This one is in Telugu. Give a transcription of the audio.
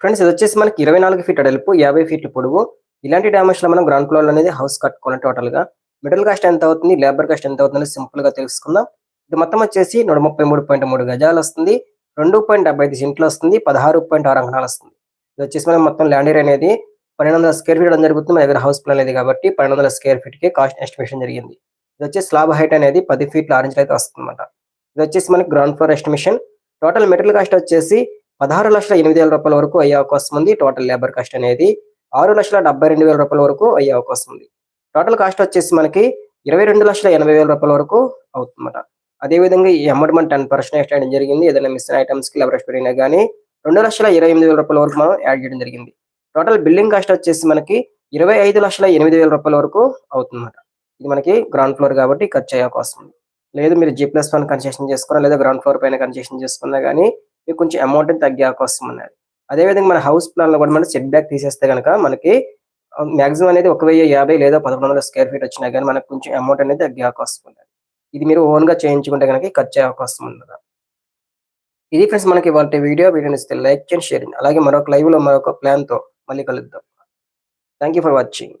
ఫ్రెండ్స్ ఇది వచ్చేసి మనకి ఇరవై నాలుగు ఫీట్ అడలుపు యాభై ఫీట్ల పొడవు. ఇలాంటి డైమెన్షన్లో మనం గ్రౌండ్ ఫ్లోర్ అనేది హౌస్ కట్టుకోవాలి టోటల్గా మిడిల్ కాస్ట్ ఎంత అవుతుంది లేబర్ కాస్ట్ ఎంత అవుతుంది సింపుల్గా తెలుసుకుందాం. ఇది మొత్తం వచ్చేసి నూట ముప్పై మూడు పాయింట్ మూడు గజాలు వస్తుంది. రెండు పాయింట్ డెబ్బై ఐదు సెంట్లు వస్తుంది. పదహారు పాయింట్ ఆరు అంకణాలు వస్తుంది. ఇది వచ్చేసి మనం మొత్తం ల్యాండ్ ఏరియా అనేది పన్నెండు వందల స్క్వేర్ ఫీట్ జరుగుతుంది. మన దగ్గర హౌస్ ప్లాన్ లేదు కాబట్టి పన్నెండు వందల స్క్వేర్ ఫీట్కి కాస్ట్ ఎస్టిమేషన్ జరిగింది. ఇది వచ్చేసి స్లాబ్ హైట్ అనేది పది ఫీట్ల ఆరెంజ్ అయితే వస్తుంది అనమాట ఇది వచ్చేసి మనకి ground floor estimation total material cost వచ్చేసి పదహారు లక్షల ఎనిమిది వేల రూపాయల వరకు అయ్యే అవకాశం ఉంది. టోటల్ లేబర్ కాస్ట్ అనేది ఆరు లక్షల డెబ్బై రెండు వేల రూపాయల వరకు అయ్యే అవకాశం ఉంది. టోటల్ కాస్ట్ వచ్చేసి మనకి ఇరవై రెండు లక్షల ఎనభై వేల రూపాయల వరకు అవుతుందన్నమాట. అదేవిధంగా ఈ అమౌంట్ మనం టెన్ పర్సెంట్ యాడ్ చేయడం జరిగింది. ఏదైనా మిస్ ఐటమ్స్కి లెవరేజ్ పెరిగినా కానీ రెండు లక్షల ఇరవై ఎనిమిది వేల రూపాయల వరకు మనం యాడ్ చేయడం జరిగింది. టోటల్ బిల్డింగ్ కాస్ట్ వచ్చేసి మనకి ఇరవై ఐదు లక్షల ఎనిమిది వేల రూపాయల వరకు అవుతుందన్నమాట. ఇది మనకి గ్రౌండ్ ఫ్లోర్ కాబట్టి ఖర్చు అయ్యే అవకాశం ఉంది. లేదు మీరు జీ ప్లస్ వన్ కన్సెషన్ చేసుకున్నా లేదా గ్రౌండ్ ఫ్లోర్ పైన కన్సెషన్ చేసుకున్నా కానీ మీకు కొంచెం అమౌంట్ తగ్గే అవకాశం ఉన్నది. అదేవిధంగా మన హౌస్ ప్లాన్లో కూడా మనం సెట్ బ్యాక్ తీసేస్తే కనుక మనకి మాక్సిమం అనేది ఒక వెయ్యి యాభై లేదా పదకొండు వందల స్క్వేర్ ఫీట్ వచ్చినా కానీ మనకు కొంచెం అమౌంట్ అనేది తగ్గే అవకాశం ఉన్నది. ఇది మీరు ఓన్గా చేయించుకుంటే కనుక ఖర్చు అవకాశం ఉన్నది? ఇది ఫ్రెండ్స్ మనకి ఇవాళ వీడియో. వీడియో ఇస్తే లైక్ చేయండి షేర్ అలాగే మరొక లైవ్లో మరొక ప్లాన్తో మళ్ళీ కలుద్దాం. Thank you for watching